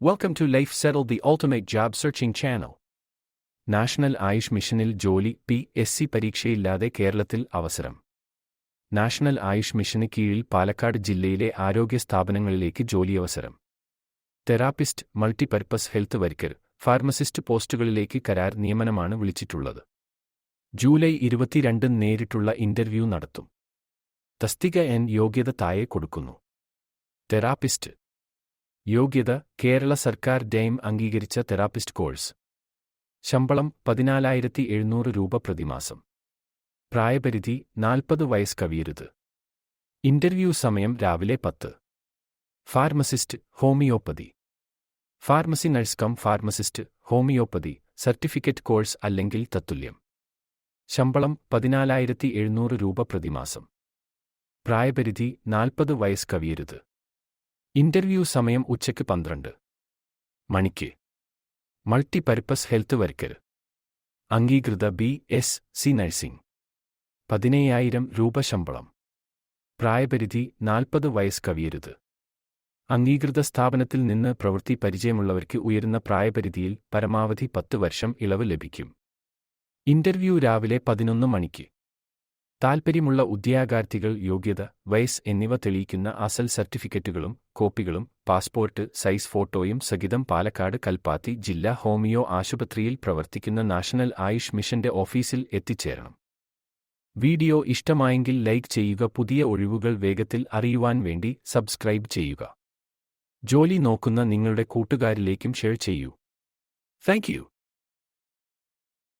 Welcome to life settle the ultimate job searching channel national Ayush മിഷനിൽ ജോലി P S C പരീക്ഷയില്ലാതെ കേരളത്തിൽ അവസരം national Ayush മിഷന് കീഴിൽ പാലക്കാട് ജില്ലയിലെ ആരോഗ്യ സ്ഥാപനങ്ങളിലേക്ക് ജോലിയവസരം therapist multipurpose health worker pharmacist പോസ്റ്റുകളിലേക്ക് കരാർ നിയമനമാണ് വിളിച്ചിട്ടുള്ളത് ജൂലൈ ഇരുപത്തിരണ്ട് നേരിട്ടുള്ള ഇന്റർവ്യൂ നടത്തും തസ്തിക എൻ യോഗ്യത താഴെ കൊടുക്കുന്നു തെറാപ്പിസ്റ്റ് യോഗ്യത കേരള സർക്കാർ ഡെയിം അംഗീകരിച്ച തെറാപ്പിസ്റ്റ് കോഴ്സ്. ശമ്പളം പതിനാലായിരത്തി എഴുന്നൂറ് രൂപ പ്രതിമാസം. പ്രായപരിധി നാൽപ്പത് വയസ്സ് കവിയരുത്. ഇന്റർവ്യൂ സമയം രാവിലെ പത്ത്. Pharmacist homeopathy. Pharmacy nurse cum pharmacist homeopathy certificate course അല്ലെങ്കിൽ തത്തുല്യം. ശമ്പളം പതിനാലായിരത്തി എഴുന്നൂറ് രൂപ പ്രതിമാസം. പ്രായപരിധി നാൽപ്പത് വയസ്സ് കവിയരുത്. ഇന്റർവ്യൂ സമയം ഉച്ചയ്ക്ക് പന്ത്രണ്ട്. മണിക്ക്. Multi multipurpose health worker. അംഗീകൃത ബി എസ് സി നഴ്സിംഗ്. പതിനയ്യായിരം രൂപ ശമ്പളം. പ്രായപരിധി നാൽപ്പത് വയസ്സ് കവിയരുത്. അംഗീകൃത സ്ഥാപനത്തിൽ നിന്ന് പ്രവൃത്തി പരിചയമുള്ളവർക്ക് ഉയരുന്ന പ്രായപരിധിയിൽ പരമാവധി പത്ത് വർഷം ഇളവ് ലഭിക്കും. ഇന്റർവ്യൂ രാവിലെ പതിനൊന്ന് മണിക്ക്. താൽപ്പര്യമുള്ള ഉദ്യോഗാർത്ഥികൾ യോഗ്യത വയസ് എന്നിവ തെളിയിക്കുന്ന അസൽ സർട്ടിഫിക്കറ്റുകളും കോപ്പികളും പാസ്പോർട്ട് സൈസ് ഫോട്ടോയും സഹിതം പാലക്കാട് കൽപ്പാത്തി ജില്ലാ ഹോമിയോ ആശുപത്രിയിൽ പ്രവർത്തിക്കുന്ന നാഷണൽ ആയുഷ് മിഷന്റെ ഓഫീസിൽ എത്തിച്ചേരണം. വീഡിയോ ഇഷ്ടമായെങ്കിൽ ലൈക്ക് ചെയ്യുക പുതിയ ഒഴിവുകൾ വേഗത്തിൽ അറിയുവാൻ വേണ്ടി സബ്സ്ക്രൈബ് ചെയ്യുക. ജോലി നോക്കുന്ന നിങ്ങളുടെ കൂട്ടുകാരിലേക്കും ഷെയർ ചെയ്യൂ. താങ്ക്